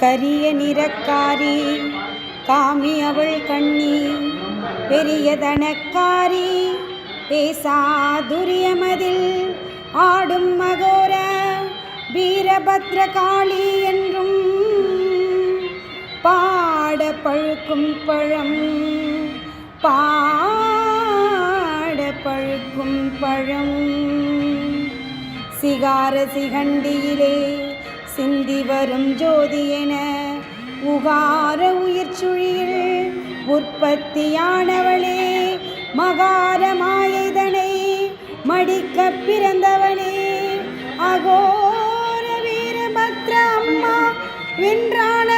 கரிய நிறக்காரி காமி அவள் கண்ணி பெரியதனக்காரி பேசாதுரியமதில் ஆடும் மகோர வீரபத்ரகாளி என்றும். பாட பழுக்கும் பழம் பாட பழுக்கும் பழம். சிகார சிகண்டியிலே சிந்தி வரும் ஜோதி என உகார உயிர் சுழியில் உற்பத்தியானவளே மகார மாயதனை மடிக்க பிறந்தவளே. அகோர வீரபத்ர அம்மா வென்றான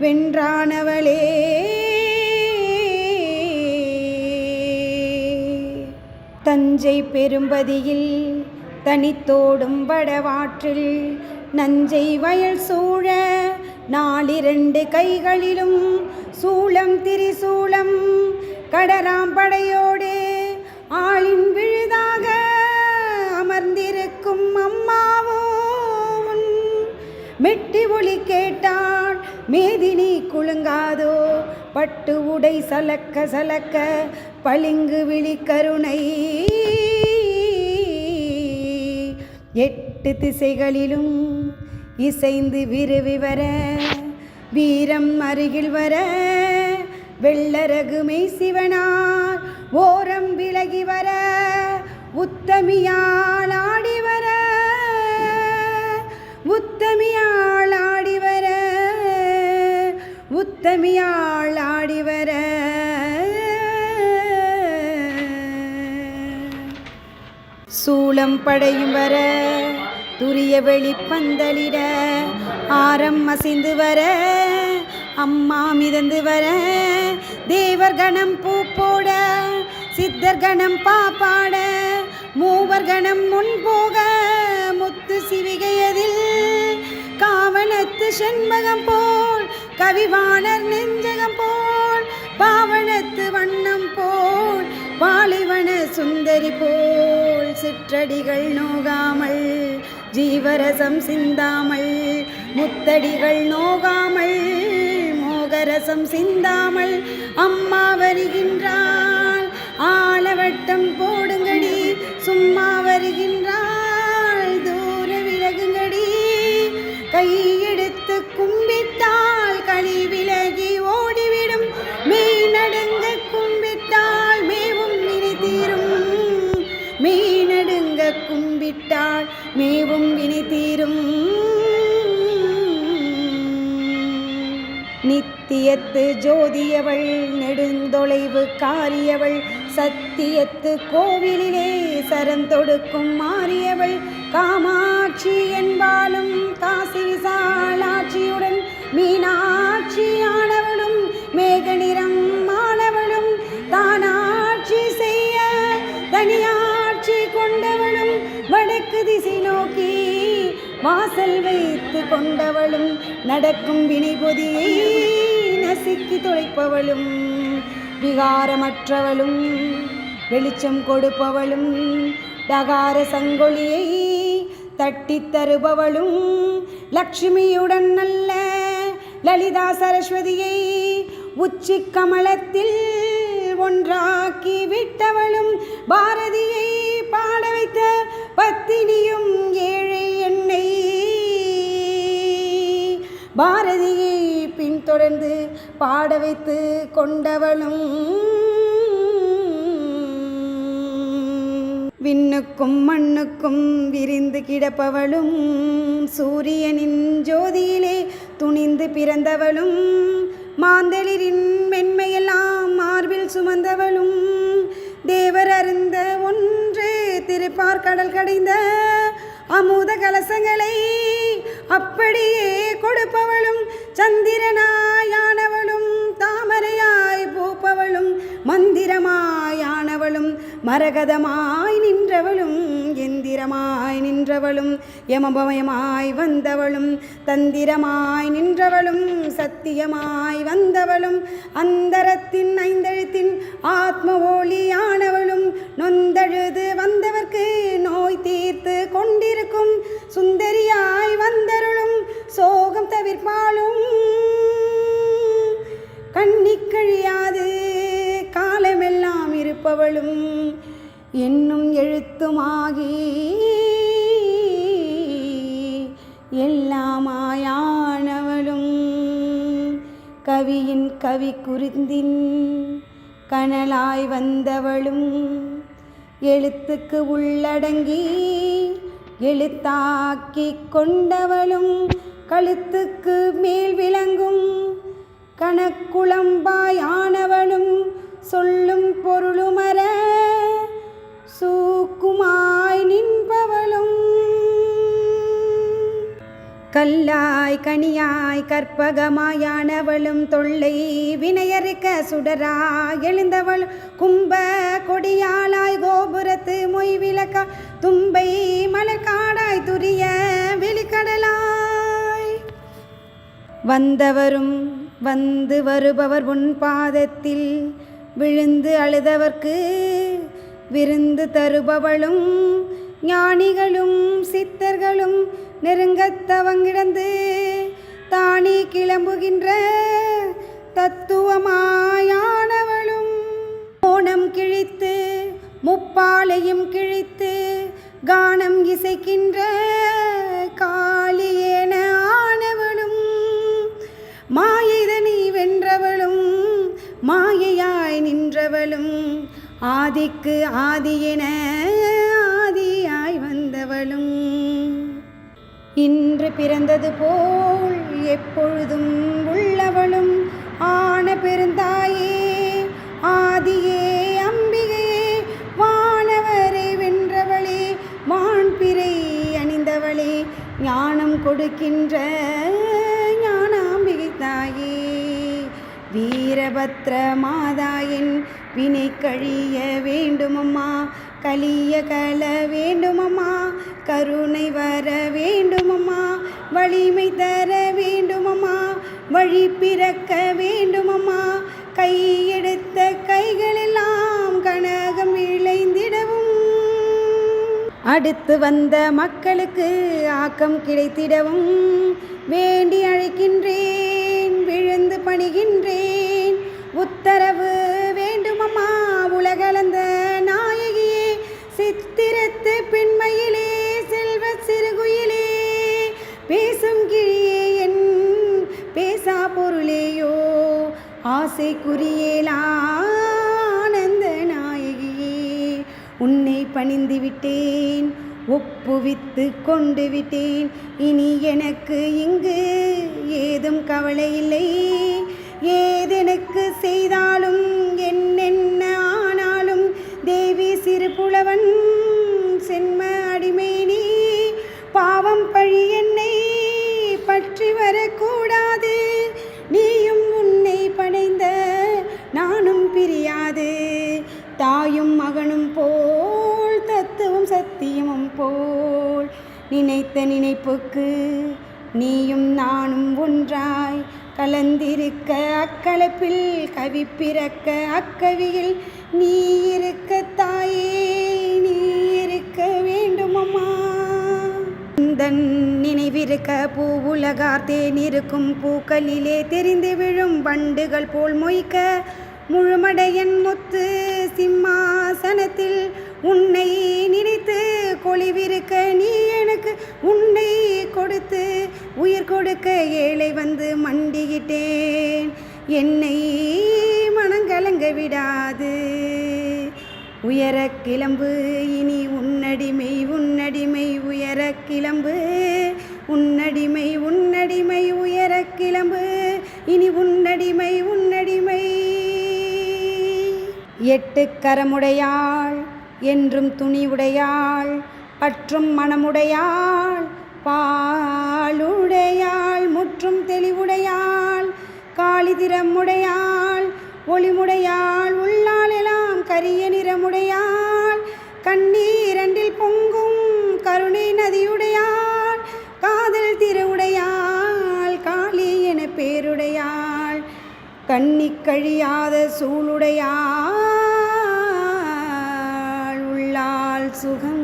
வென்றானவளே. தஞ்சை பெரும்பதியில் தனித்தோடும் வடவாற்றில் நஞ்சை வயல் சூழ நாலிரண்டு கைகளிலும் சூளம் திரிசூளம் கடராம்படையோடு ஆளின் பட்டு உடை சலக்க சலக்க பளிங்கு விழி கருணை. எட்டு திசைகளிலும் இசைந்து விருவி வர வீரம் அருகில் வர வெள்ளரகுமை சிவனார் ஓரம் விலகி வர உத்தமியால் ஆடி வர உத்தமியால் உத்தமியாள் ஆடி வர. சூளம் படையும் வர துரிய வெளிப்பந்தலிட ஆரம் அசைந்து வர அம்மா மிதந்து வர. தேவர் கணம் பூ போட சித்தர் கணம் பாப்பாட மூவர் கணம் முன் போக முத்து சிவிகையதில் காவனத்து செண்பகம் போ. கவிவாணர் நெஞ்சகம் போல் பாவனத்து வண்ணம் போல் பாலைவன சுந்தரி போல் சிற்றடிகள் நோகாமல் ஜீவரசம் சிந்தாமல் முத்தடிகள் நோகாமல் மோகரசம் சிந்தாமல் அம்மா வருகின்றாள். ஆலவட்டம் போடுங்கடி சும்மா வருகின்றாள். கும்பிட்டாள். மேவும் வினை தீரும். நித்தியத்து ஜோதியவள் நெடுந்தொலைவு காரியவள் சத்தியத்து கோவிலிலே சரம் தொடுக்கும் மாறியவள் காமாட்சி என்பாலும் காசி விசாலாட்சியுடன் மீனாட்சியானவளும் மேக திசை நோக்கி வாசல் வைத்து கொண்டவளும் நடக்கும் வினைபொதியை நசுக்கி துளைப்பவளும் விகாரமற்றவளும் வெளிச்சம் கொடுப்பவளும் டகார சங்கொலியை தட்டி தருபவளும் லக்ஷ்மியுடன் நல்ல லலிதா சரஸ்வதியை உச்சி கமலத்தில் ஒன்றாக்கி விட்டவளும் பாரதியை பாட வைத்த பத்தினியும் ஏழை என்னை. பாரதியை பின்தொடர்ந்து பாட வைத்து கொண்டவளும் விண்ணுக்கும் மண்ணுக்கும் விரிந்து கிடப்பவளும் சூரியனின் ஜோதியிலே துணிந்து பிறந்தவளும் மாந்தளிரின் மென்மையெல்லாம் மார்பில் சுமந்தவளும் திருப்பார் கடல் கடைந்த அமுத கலசங்களை அப்படியே கொடுப்பவளும் சந்திரனாயானவளும் தாமரையாய் பூப்பவளும் மந்திரமாயானவளும் மரகதமாய் நின்றவளும் எந்திரமாய் நின்றவளும் யமபமயமாய் வந்தவளும் தந்திரமாய் நின்றவளும் சத்தியமாய் வந்தவளும் அந்தரத்தின் ஐந்தெழுத்தின் ஆத்ம ஒளியானவளும் நொந்தழுது வந்தவர்க்கு நோய் தீர்த்து கொண்டிருக்கும் சுந்தரியாய் வந்தருளும் சோகம் தவிர்ப்பாலும் கண்ணிக்கழியாது காலமெல்லாம் இருப்பவளும் என்னும் எழுத்துமாகி எல்லாமாயானவளும் கவியின் கவி குறிந்தின் கனலாய் வந்தவளும். எழுத்துக்கு உள்ளடங்கி எழுத்தாக்கி கொண்டவளும். கழுத்துக்கு மேல் விளங்கும் கணக்குளம்பாயானவளும். சொல்லும் பொருளுமர கல்லாய் கனியாய் கற்பகமாயானவளும் தொல்லை வினையறுக்க சுடராய் எழுந்தவள் கும்ப கொடியாலாய் கோபுரத்து மொய் விளக்கா தும்பை மலர்காடாய் துரிய வெளிக்கடலாய் வந்தவரும் வந்து வருபவர் உன் பாதத்தில் விழுந்து அழுதவர்க்கு விருந்து தருபவளும் ஞானிகளும் சித்தர்களும் நெருங்கத்தவங்கிடந்து தானி கிளம்புகின்ற தத்துவமாயானவளும். ஓணம் கிழித்து முப்பாலையும் கிழித்து கானம் இசைக்கின்ற காளியேன ஆனவளும். மாயைதனி வென்றவளும் மாயையாய் நின்றவளும் ஆதிக்கு ஆதியென இன்று பிறந்தது போல் எப்பொழுதும் உள்ளவளும் ஆன பெருந்தாயே ஆதியே அம்பிகையே வானவரை வென்றவளே வான்பிறை அணிந்தவளே ஞானம் கொடுக்கின்ற ஞானாம்பிகை தாயே. வீரபத்ர மாதாயின் வினை கழிய வேண்டுமம்மா கலிய கல வேண்டுமம்மா கருணை வர வேண்டுமம்மா. வலிமை தர வேண்டுமம்மா. வழி பிறக்க வேண்டுமம்மா. கையெடுத்த கைகளெல்லாம் கனகம் விளைந்திடவும். அடுத்து வந்த மக்களுக்கு ஆக்கம் கிடைத்திடவும். வேண்டி அழைக்கின்றேன் விழுந்து பணிகின்றேன். உத்தரவு ஆசைக்குரியேலானந்த நாயகியே உன்னை பணிந்து விட்டேன் ஒப்புவித்து கொண்டு விட்டேன் இனி எனக்கு இங்கு ஏதும் கவலை இல்லை ஏதெனக்கு செய்தாலும் என்னென்ன ஆனாலும் தேவி சிறு புலவன் நினைத்த நினைப்புக்கு நீயும் நானும் ஒன்றாய் கலந்திருக்க அக்கலப்பில் கவி பிறக்க அக்கவியில் நீ இருக்க தாயே நீ இருக்க வேண்டுமம்மா தன் நினைவிருக்க பூவுலகார் தேன் இருக்கும் பூக்களிலே தெரிந்து விழும் வண்டுகள் போல் மொய்க்க முழுமடையன் முத்து சிம்மாசனத்தில் உன்னை நினைத்து கொளிவிருக்க நீ எனக்கு உன்னை கொடுத்து உயிர் கொடுக்க ஏழை வந்து மண்டிக்கிட்டேன் என்னை மனங்கலங்க விடாது. உயர கிளம்பு இனி உன்னடிமை உன்னடிமை உயர கிளம்பு. உன்னடிமை உன்னடிமை உயர கிளம்பு. இனி உன்னடிமை உன்னடிமை. எட்டு கரமுடையாள் என்றும் துணிவுடையாள் பற்றும் மனமுடையாள் பாலுடையாள் முற்றும் தெளிவுடையாள் காளிதிரமுடையாள் ஒளிமுடையாள் உள்ளாலெல்லாம் கரிய நிறமுடையாள் கண்ணீரண்டில் பொங்கும் கருணை நதியுடையாள் காதல் திருவுடையாள் காளி என பேருடையாள் கண்ணி கழியாத சூளுடையாள் சுகம்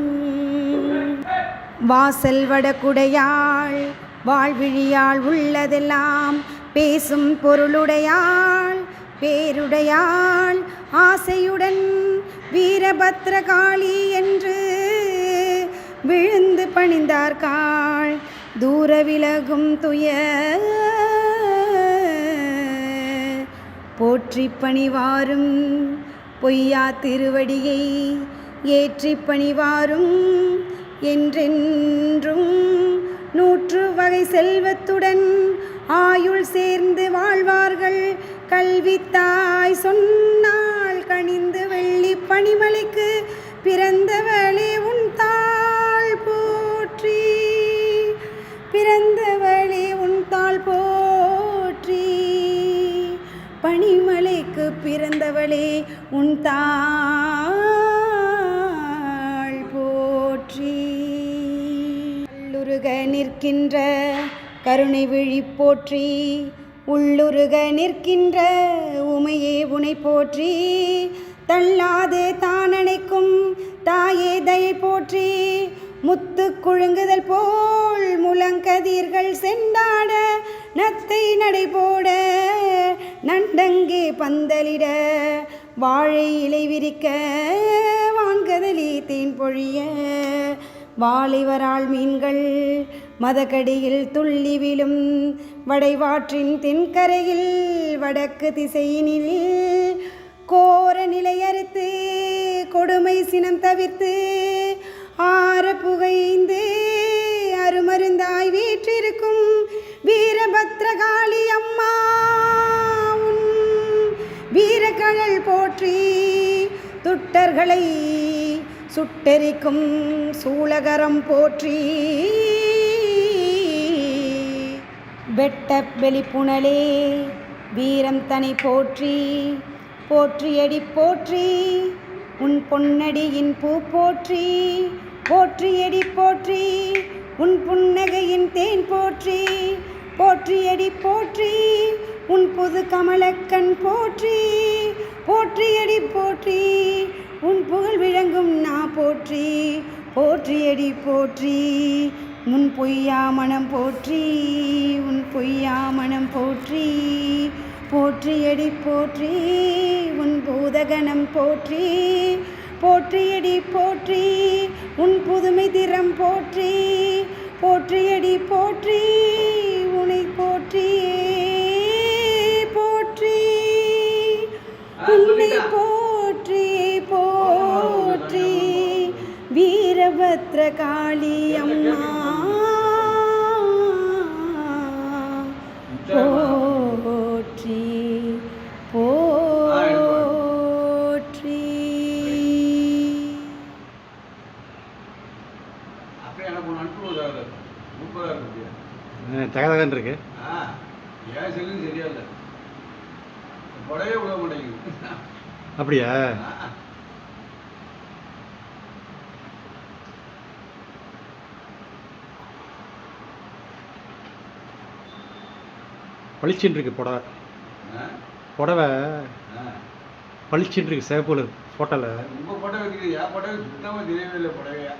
வாசல் வடக்குடையாள் வாழ்விழியாள் உள்ளதெல்லாம் பேசும் பொருளுடையாள் பேருடையாள் ஆசையுடன் வீரபத்ரகாளி என்று விழுந்து பணிந்தார்காள் தூர விலகும் துய போற்றி பணிவாரும் பொய்யா திருவடியை ஏற்றி பணிவாரும் என்றென்றும் நூற்று வகை செல்வத்துடன் ஆயுள் சேர்ந்து வாழ்வார்கள். கல்வி தாய் சொன்னாள் கனிந்து வெள்ளி பனிமலைக்கு பிறந்தவளே உன் தாள் போற்றி. பிறந்தவளே உன் தாள் போற்றி. பனிமலைக்கு பிறந்தவளே உன் தாள் உள்ளுருக நிற்கின்ற கருணை விழி போற்றி உள்ளுருக நிற்கின்ற உமையே உனை போற்றி. தள்ளாது தானணைக்கும் தாயே தயை போற்றி. முத்து குழுங்குதல் போல் முழங்கதிர்கள் செண்டாட நத்தை நடைபோட நண்டங்கே பந்தலிட. வாழை இலை விரிக்க வான்கதலி தேன் பொழிய வாலிவரால் மீன்கள் மதக்கடியில் துள்ளி விழும் வடைவாற்றின் தென்கரையில் வடக்கு திசையினில் கோர நிலையறுத்து கொடுமை சினம் தவிர்த்து ஆற புகைந்து அருமருந்தாய் வீற்றிருக்கும் வீரபத்ரகாளி அம்மா வீரகழல் வீரக்கழல் போற்றி துட்டர்களை சுட்டெரிக்கும் சூளகரம் போற்றி. வெட்ட வெளிப்புணலே வீரம் தனி போற்றி. போற்றியடி போற்றி. உன் பொன்னடியின் பூ போற்றி. போற்றியடி போற்றி. உன் புன்னகையின் தேன் போற்றி. போற்றியடி போற்றி. உன் புது கமலக்கண் போற்றி. போற்றியடி போற்றி. உன் புகழ் விளங்கும் நான் போற்றி போற்றியடி போற்றி. முன் பொய்யா மனம் போற்றி உன் பொய்யா மனம் போற்றி. போற்றியடி போற்றி. உன் பூதகணம் போற்றி. போற்றியடி போற்றி. உன் புதுமை திறம் போற்றி. போற்றியடி போற்றி. உனை போற்றியே போற்றி. உன்னை போற்றி வீரபத்ர காளி அம்மா போற்றி போற்றி. அப்படியே தகதகன் இருக்கு. ஆ ஏன் செல்லும் சரியா இல்லை புடவே விட மாட்டேங்குது அப்படியா ஆ. பளிச்சுன்னு இருக்கு புடவை? புடவை ஆ. பளிச்சுன்னு இருக்கு சேப்புல ஃபோட்டோவில் ரொம்ப புடவை இருக்குது என் புடவை சுத்தமாக தெரியவே இல்லை புடவையா